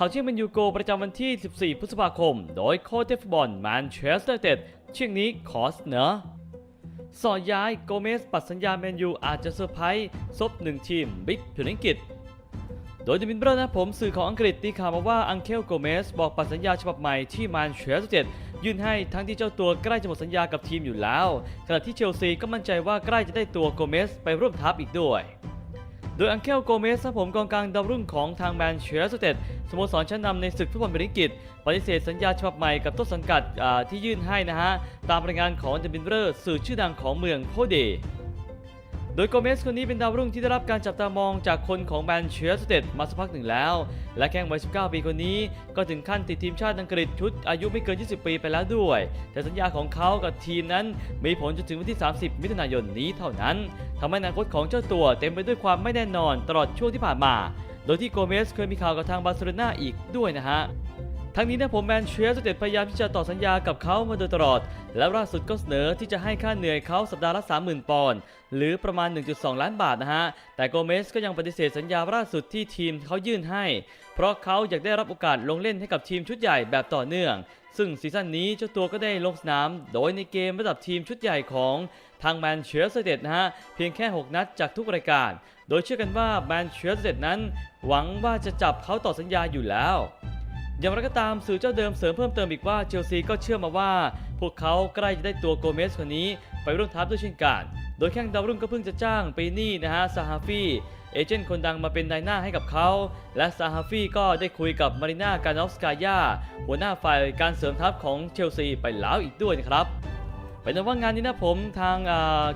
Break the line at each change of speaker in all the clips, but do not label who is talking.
เขาเชื่อมันยูโกประจำวันที่ 14 พฤษภาคม โดยโค้ชเทฟบอลแมนเชสเตอร์เต็ดเชียงนี้ขอเสนอสอดย้ายโกเมสปัดสัญญาแมนยูอาจจะเซอร์ไพรส์ซบหนึ่งทีมบิ๊กผิวอังกฤษ โดยเดมินเบอร์นะผมสื่อของอังกฤษตีข่าวมาว่าอังเคลโกเมสบอกปัดสัญญาฉบับใหม่ที่แมนเชสเตอร์เต็ดยื่นให้ทั้งที่เจ้าตัวใกล้จะหมดสัญญากับทีมอยู่แล้ว ขณะที่เชลซีก็มั่นใจว่าใกล้จะได้ตัวโกเมสไปร่วมทัพอีกด้วย ดยอังเคลโกเมสผมกองกลางดาวรุ่งของทางแมนเชสเตอร์สโมสรชั้นนำในศึกฟุตบอลบริกิตปฏิเสธสัญญาฉบับใหม่กับต้นสังกัดที่ยื่นให้นะฮะ ตามรายงานของเดบินเบอร์สื่อชื่อดังของเมืองโพเด โดยโกเมสคนนี้เป็นดาวรุ่งที่ได้รับการจับตามองจากคนของแมนเชสเตอร์มาสักพักหนึ่งแล้ว และแข้งวัย 19 ปีคนนี้ ก็ถึงขั้นติดทีมชาติอังกฤษชุดอายุไม่เกิน 20 ปีไปแล้วด้วย แต่สัญญาของเขากับทีมนั้นมีผลจนถึงวันที่ 30 มิถุนายนนี้เท่านั้นทำให้อนาคตของเจ้าตัวเต็มไปด้วยความไม่แน่นอนตลอดช่วงที่ผ่านมา โดยที่โกเมสเคยมีข่าวกับทางบาร์เซโลนาอีกด้วยนะฮะ ทั้งนี้นะผมแมนเชสเตอร์พยายามที่จะต่อสัญญากับเขามาโดยตลอด และล่าสุดก็เสนอที่จะให้ค่าเหนื่อยเขาสัปดาห์ละ 30,000 ปอนด์หรือประมาณ 1.2 ล้านบาทนะฮะ แต่โกเมสก็ยังปฏิเสธสัญญาล่าสุดที่ทีมเขายื่นให้ เพราะเขาอยากได้รับโอกาสลงเล่นให้กับทีมชุดใหญ่แบบต่อเนื่อง ซึ่งซีซั่นนี้เจ้าตัวก็ได้ลงสนาม โดยในเกมระดับทีมชุดใหญ่ของทางแมนเชสเตอร์นะฮะ เพียงแค่ 6 นัดจากทุกรายการ โดยเชื่อกันว่าแมนเชสเตอร์นั้น หวังว่าจะจับเขาต่อสัญญาอยู่แล้ว อย่างไรก็ตามสื่อเจ้าเดิมเสริมเพิ่มเติมอีกว่าเชลซีก็เชื่อมาว่า พวกเขาใกล้จะได้ตัวโกเมสคนนี้ไปร่วมทัพด้วยเช่นกัน โดยแข้งดาวรุ่งก็เพิ่งจะจ้างปีนี่นะฮะซาฮาฟีเอเจนต์คนดังมาเป็นนายหน้าให้กับเขา และซาฮาฟีก็ได้คุยกับมาริน่าการนอฟสกายาหัวหน้าฝ่ายการเสริมทัพของเชลซีไปแล้วอีกด้วยนะครับ เป็นแต่ว่างานนี้นะผมทาง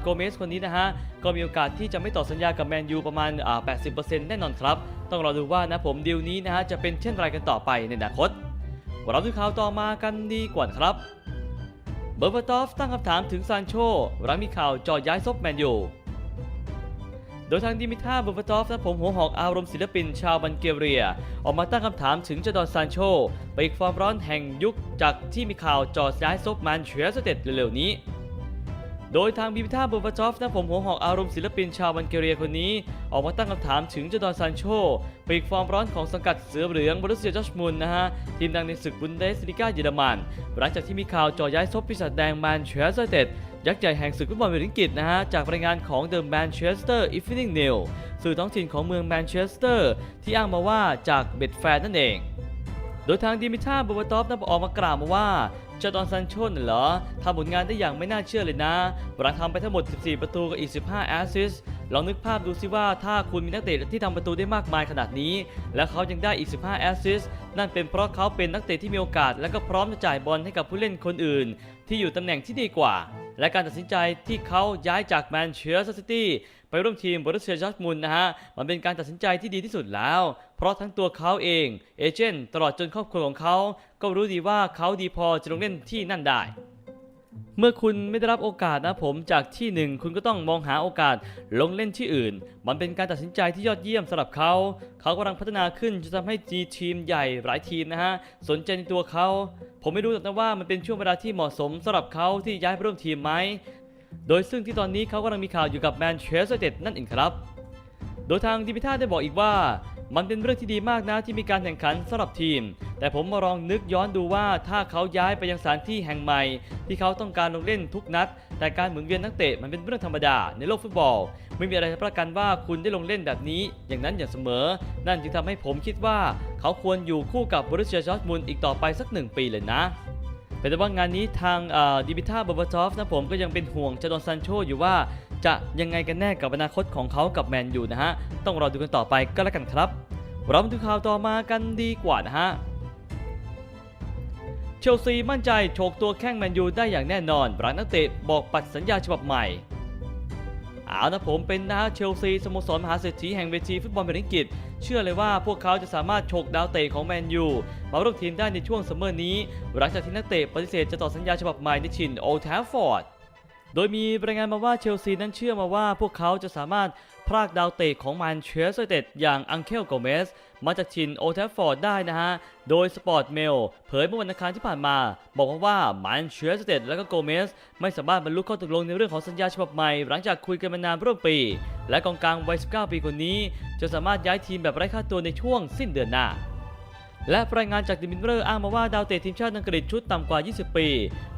โกเมสคนนี้นะฮะ ก็มีโอกาสที่จะไม่ต่อสัญญากับแมนยูประมาณอ่า80%แน่นอนครับ ต้องรอดูว่านะผมดีลนี้นะฮะจะเป็นเช่นไรกันต่อไปในอนาคตเราดูข่าวต่อมากันดีกว่าครับ เบอร์บาตอฟตั้งคำถามถึงซานโชหลังมีข่าวจอย้ายซบแมนยู ดยทางดิมิท่าเบอร์บาตอฟและผมหัวหอกอารมณ์ศิลปินชาวบันเกเรีย ออกมาตั้งคำถามถึงเจดอนซานโชไปอีกความร้อนแห่งยุคจากที่มีข่าวจอย้ายซบมันเชสเตอร์เร็วๆนี้ โดยทางบิบิท่าบูบาจอฟนะผมหัวหอกอารมณ์ศิลปินชาวบัลแกเรียคนนี้ ออกมาตั้งคำถามถึงเจดอนซานโชปีกความร้อนของสังกัดเสือเหลืองบรุสเซียจอชมุนนะฮะ ทีมดังในศึกบุนเดสลิก้าเยอรมัน หลังจากที่มีข่าวจ่อย้ายซบปีศาจแดงแมนเชสเตอร์ยักษ์ใหญ่แห่งศึกฟุตบอลอังกฤษนะฮะ จากรายงานของ The Manchester Evening News สื่อท้องถิ่นของเมืองแมนเชสเตอร์ที่อ้างมาว่าจากเบ็ดแฟนนั่นเองโดยทางดิมิท่าบูบาตอฟนั้นออกมากล่าวมาว่า จาดอนซันโชนเหรอทำผลงานได้อย่างไม่น่าเชื่อเลยนะหลังทำไปทั้งหมด 14 ประตูกับอีก 15 แอสซิสลองนึกภาพดูสิว่าถ้าคุณมีนักเตะที่ทำประตูได้มากมายขนาดนี้ และเขายังได้อีก 15 แอสซิสนั่นเป็นเพราะเขาเป็นนักเตะที่มีโอกาส และก็พร้อมจะจ่ายบอลให้กับผู้เล่นคนอื่น ที่อยู่ตำแหน่งที่ดีกว่า และการตัดสินใจที่เขาย้ายจากแมนเชสเตอร์ซิตี้ไปร่วมทีมบรุสเซียจอร์จมุนนะฮะมันเป็นการตัดสินใจที่ดีที่สุดแล้ว ราะทั้งตัวเขาเอง เอเจนต์ตลอดจนครอบครัวของเขา ก็รู้ดีว่าเขาดีพอจะลงเล่นที่นั่นได้ เมื่อคุณไม่ได้รับโอกาสนะผมจากที่หนึ่งคุณก็ต้องมองหาโอกาสลงเล่นที่อื่น มันเป็นการตัดสินใจที่ยอดเยี่ยมสำหรับเขา เขากำลังพัฒนาขึ้นจะทำให้จีทีมใหญ่หลายทีมนะฮะสนใจในตัวเขา ผมไม่รู้หรอกนะว่ามันเป็นช่วงเวลาที่เหมาะสมสำหรับเขาที่ย้ายไปร่วมทีมไหมโดยซึ่งที่ตอนนี้เขากำลังมีข่าวอยู่กับแมนเชสเตอร์เต็ดนั่นเองครับ โดยทางดิมิท่าได้บอกอีกว่า มันเป็นเรื่องที่ดีมากนะที่มีการแข่งขันสำหรับทีม แต่ผมมาลองนึกย้อนดูว่าถ้าเขาย้ายไปยังสถานที่แห่งใหม่ ที่เขาต้องการลงเล่นทุกนัด แต่การหมุนเวียนนักเตะมันเป็นเรื่องธรรมดาในโลกฟุตบอล ไม่มีอะไรจะประกันว่าคุณได้ลงเล่นแบบนี้ อย่างนั้นอย่างเสมอ นั่นจึงทำให้ผมคิดว่า เขาควรอยู่คู่กับบรุสเซียจอร์จมุนอีกต่อไปสักหนึ่งปีเลยนะ เป็นแต่ว่างานนี้ทางดิบิท่าบอบาทอฟนะผมก็ยังเป็นห่วงจดอนซันโชอยู่ว่าจะยังไงกันแน่กับอนาคตของเขากับแมนยูนะฮะ ต้องรอดูกันต่อไปก็แล้วกันครับ เรามาดูข่าวต่อมากันดีกว่านะฮะ เชลซีมั่นใจโฉกตัวแข้งแมนยูได้อย่างแน่นอนรังนักเตะบอกปัดสัญญาฉบับใหม่ เอานะผมเป็นนะฮะเชลซีสโมสรมหาเศรษฐีแห่งเวทีฟุตบอลอังกฤษ เชื่อเลยว่าพวกเขาจะสามารถฉกดาวเตะของแมนยูมาร่วมทีมได้ในช่วงซัมเมอร์นี้ หลังจากที่นักเตะปฏิเสธจะต่อสัญญาฉบับใหม่ในชินโอลด์แทฟฟอร์ดโดยมีรายงานมาว่าเชลซีนั้นเชื่อมาว่าพวกเขาจะสามารถพรากดาวเตะของแมนเชสเตอร์เต็ดอย่างอังเคลโกเมส มาจากชินโอแทฟฟอร์ดได้นะฮะ โดยสปอร์ตเมลเผยเมื่อวันอังคารที่ผ่านมา บอกว่าว่าแมนเชสเตอร์เต็ดและก็โกเมส ไม่สามารถบรรลุข้อตกลงในเรื่องของสัญญาฉบับใหม่ หลังจากคุยกันมานานร่วมปี และกองกลางวัย 19 ปีคนนี้ จะสามารถย้ายทีมแบบไร้ค่าตัวในช่วงสิ้นเดือนหน้าและรายงานจากดิมินเบอร์อ้างมาว่าดาวเตะทีมชาติอังกฤษชุดต่ำกว่า 20 ปี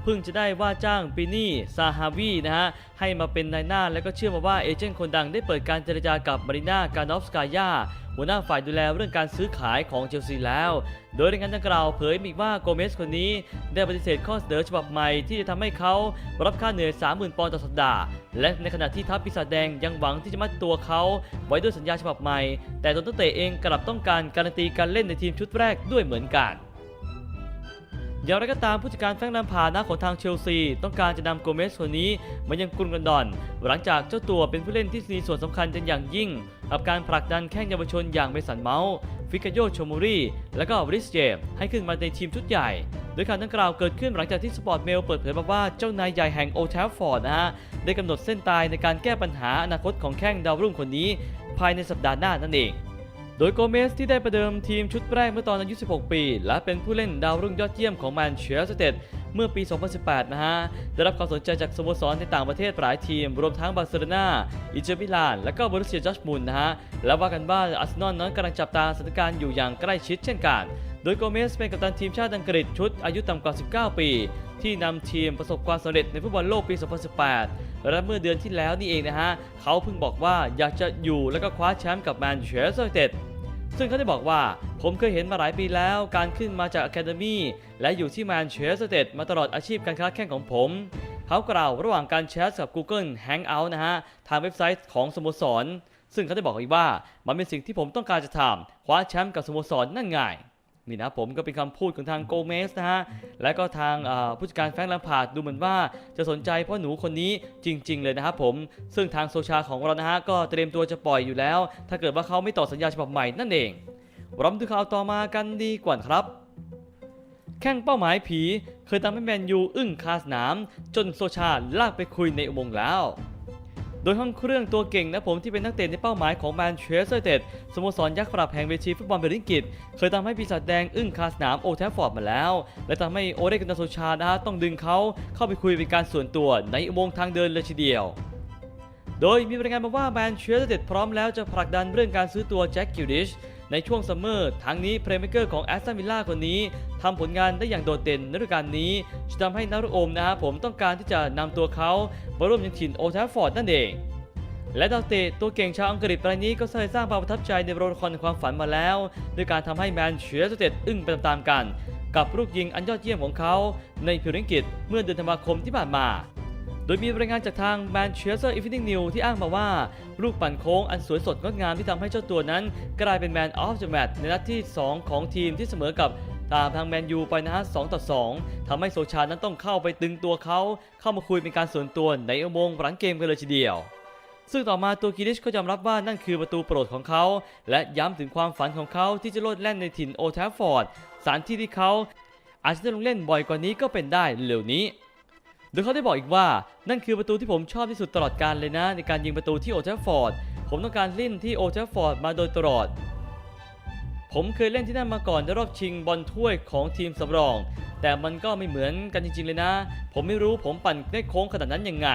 เพิ่งจะได้ว่าจ้างปีนี่ซาฮาวีนะฮะ ให้มาเป็นนายหน้าและก็เชื่อมาว่าเอเจนต์คนดังได้เปิดการเจรจากับมาริน่ากานอฟสกายา หัวหน้าฝ่ายดูแลเรื่องการซื้อขายของเชลซีแล้ว โดยรายงานดังกล่าวเผยอีกว่าโกเมสคนนี้ได้ปฏิเสธข้อเสนอฉบับใหม่ที่จะทำให้เขารับค่าเหนื่อย 30,000 ปอนด์ต่อสัปดาห์ และในขณะที่ทัพปีศาจแดงยังหวังที่จะมัดตัวเขาไว้ด้วยสัญญาฉบับใหม่ แต่ตัวนักเตะเองกลับต้องการการันตีการเล่นในทีมชุดแรกด้วยเหมือนกัน อย่างไรก็ตามผู้จัดการแฟรงค์ลัมพาร์ดหน้าของทางเชลซี ต้องการจะนำโกเมสคนนี้มายังกรุงลอนดอน หลังจากเจ้าตัวเป็นผู้เล่นที่มีส่วนสำคัญเป็นอย่างยิ่งกับการผลักดันแข้งเยาวชนอย่างเมสันเมาส์ฟิกาโยโชมูรีและก็บริสเจมให้ขึ้นมาในทีมชุดใหญ่โดยข่าวดังกล่าวเกิดขึ้นหลังจากที่สปอร์ตเมลเปิดเผยมาว่าเจ้านายใหญ่แห่งโอลด์แทฟฟอร์ดนะฮะ ได้กำหนดเส้นตายในการแก้ปัญหาอนาคตของแข้งดาวรุ่งคนนี้ ภายในสัปดาห์หน้านั่นเอง โดยโกเมสที่ได้ประเดิมทีมชุดแรกเมื่อตอนอายุ 16 ปี และเป็นผู้เล่นดาวรุ่งยอดเยี่ยมของแมนเชสเตอร์เมื่อปี 2018 นะฮะ ได้รับความสนใจจากสโมสรในต่างประเทศหลายทีม รวมทั้งบาร์เซโลนาอินเตอร์มิลาน และก็บรูเซียจอร์จมุนนะฮะ และว่ากันว่าอาร์เซนอลนั้นกำลังจับตาสถานการณ์อยู่อย่างใกล้ชิดเช่นกัน โดยโกเมสเป็นกัปตันทีมชาติอังกฤษชุดอายุต่ำกว่า 19 ปี ที่นำทีมประสบความสำเร็จในฟุตบอลโลกปี 2018และเมื่อเดือนที่แล้วนี่เองนะฮะ เขาเพิ่งบอกว่าอยากจะอยู่และก็คว้าแชมป์กับแมนเชสเตอร์ ซึ่งเขาได้บอกว่าผมเคยเห็นมาหลายปีแล้วการขึ้นมาจากอะคาเดมีและอยู่ที่แมนเชสเตอร์ มาตลอดอาชีพการค้าแข่งของผมเขากล่าวระหว่างการแชทกับ Google Hangout นะฮะ ทางเว็บไซต์ของสโมสร ซึ่งเขาได้บอกอีกว่า มันเป็นสิ่งที่ผมต้องการจะทำคว้าแชมป์กับสโมสรนั่นไง นี่นะผมก็เป็นคำพูดของทางโกเมสนะฮะ และก็ทางอ่าผู้จัดการแฟรงค์ลัมพาร์ดดูเหมือนว่าจะสนใจเพราะหนูคนนี้จริง ๆ เลยนะครับผม ซึ่งทางโซชาของเรานะฮะก็เตรียมตัวจะปล่อยอยู่แล้ว ถ้าเกิดว่าเขาไม่ต่อสัญญาฉบับใหม่นั่นเองเรามาดูข่าวต่อมากันดีกว่าครับแข่งเป้าหมายผี เคยทำให้แมนยูอึ้งคาสนาม จนโซชาลากไปคุยในอุโมงค์แล้ว โดยห้องเครื่องตัวเก่งนะผมที่เป็นนักเตะในเป้าหมายของแมนเชสเตอร์เตดสโมสรยักษ์ปรับแห่งเวทีฟุตบอลเบลิงกิตเคยทำให้ปีศาจแดงอึ้งคาสนามโอแทฟฟอร์ดมาแล้ว และทำให้โอเรกันนาโซชานะฮะต้องดึงเขาเข้าไปคุยเป็นการส่วนตัวในอุโมงค์ทางเดินเลยทีเดียวโดยมีรายงานมาว่าแมนเชสเตอร์เตดพร้อมแล้วจะผลักดันเรื่องการซื้อตัวแจ็คกิลดิช ในช่วงซัมเมอร์ทั้งนี้เพลย์เมเกอร์ของแอสตันวิลล่าคนนี้ทำผลงานได้อย่างโดดเด่นในฤดูกาลนี้จะทำให้นารุโอมนะฮะผมต้องการที่จะนำตัวเขามาร่วมยังถิ่นโอทฟฟอร์ดนั่นเอง และดาวเตะตัวเก่งชาวอังกฤษรายนี้ก็เคยสร้างความประทับใจในโรลครในความฝันมาแล้วด้วยการทำให้แมนเชสเตอร์อึ้งไปตามๆกัน กับลูกยิงอันยอดเยี่ยมของเขาในพิริงกิตเมื่อเดือนธันวาคมที่ผ่านมา โดยมีรายงานจากทาง Manchester Evening News ที่อ้างมาว่า ลูกปั่นโค้งอันสวยสดงดงามที่ทำให้เจ้าตัวนั้น กลายเป็น Man of the Match ในนัดที่ 2 ของทีมที่เสมอกับตามทางแมนยูไปนะฮะ2ต่อ 2ทำให้โซชานั้นต้องเข้าไปดึงตัวเขา เข้ามาคุยเป็นการส่วนตัวในอุโมงค์หลังเกมกันเลยทีเดียว ซึ่งต่อมาตัวกิลิชก็ยอมรับว่านั่นคือประตูโปรดของเขา และย้ำถึงความฝันของเขาที่จะโลดแล่นในถิ่นโอแทฟฟอร์ดสถานที่ที่เขา อาจจะได้ลงเล่นบ่อยกว่านี้ก็เป็นได้เร็วนี้ ดยเขาได้บอกอีกว่า นั่นคือประตูที่ผมชอบที่สุดตลอดการเลยนะ ในการยิงประตูที่โอลด์แทฟฟอร์ด ผมต้องการเล่นที่โอลด์แทฟฟอร์ดมาโดยตลอด ผมเคยเล่นที่นั่นมาก่อนในรอบชิงบอลถ้วยของทีมสำรอง แต่มันก็ไม่เหมือนกันจริง ๆ เลยนะ ผมไม่รู้ผมปั่นได้โค้งขนาดนั้นยังไง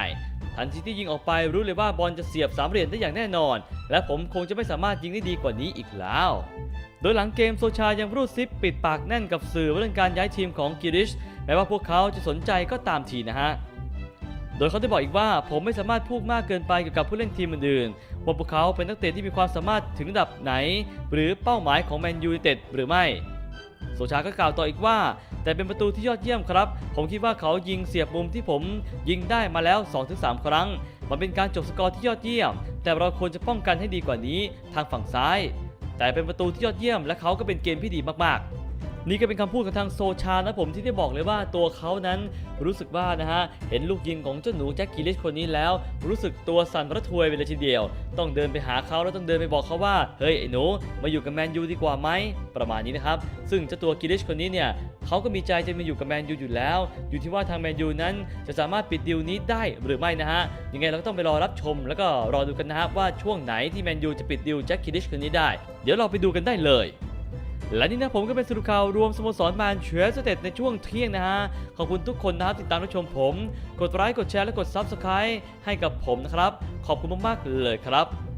ทันทีที่ยิงออกไปรู้เลยว่าบอลจะเสียบสามเหลี่ยมได้อย่างแน่นอน และผมคงจะไม่สามารถยิงได้ดีกว่านี้อีกแล้ว โดยหลังเกมโซชายังรูดซิปปิดปากแน่นกับสื่อเรื่องการย้ายทีมของกิริชแม้ว่าพวกเขาจะสนใจก็ตามทีนะฮะโดยเขาได้บอกอีกว่าผมไม่สามารถพูดมากเกินไปเกี่ยวกับผู้เล่นทีมอื่นๆว่าพวกเขาเป็นนักเตะที่มีความสามารถถึงระดับไหน หรือเป้าหมายของแมนยูไนเต็ดหรือไม่โซชาก็กล่าวต่ออีกว่า แต่เป็นประตูที่ยอดเยี่ยมครับ ผมคิดว่าเขายิงเสียบมุมที่ผม ยิงได้มาแล้ว 2-3 ครั้ง มันเป็นการจบสกอร์ที่ยอดเยี่ยม แต่เราควรจะป้องกันให้ดีกว่านี้ทางฝั่งซ้าย แต่เป็นประตูที่ยอดเยี่ยมและเขาก็เป็นเกมที่ดีมาก นี่ก็เป็นคำพูดของทางโซชานะผมที่ได้บอกเลยว่าตัวเขานั้นรู้สึกว่านะฮะเห็นลูกยิงของเจ้าหนูแจ็คกิลิชคนนี้แล้ว รู้สึกตัวสั่นระทวยไปเลยทีเดียว ต้องเดินไปหาเขาแล้วต้องเดินไปบอกเขาว่าเฮ้ยไอ้หนูมาอยู่กับแมนยูดีกว่าไหมประมาณนี้นะครับซึ่งเจ้าตัวกิลิชคนนี้เนี่ยเขาก็มีใจจะมาอยู่กับแมนยูอยู่แล้ว อยู่ที่ว่าทางแมนยูนั้นจะสามารถปิดดีลนี้ได้หรือไม่นะฮะยังไงเราก็ต้องไปรอรับชม แล้วก็รอดูกันนะฮะว่าช่วงไหนที่แมนยูจะปิดดีลแจ็คกิลิชคนนี้ได้ เดี๋ยวเราไปดูกันได้เลย และนี่นะผมก็เป็นสรุปข่าวรวมสโมสรแมนเชสเตอร์ในช่วงเที่ยงนะฮะ ขอบคุณทุกคนนะครับติดตามรับชมผม กดไลค์กดแชร์และกดซับสไครต์ให้กับผมนะครับ ขอบคุณมากๆเลยครับ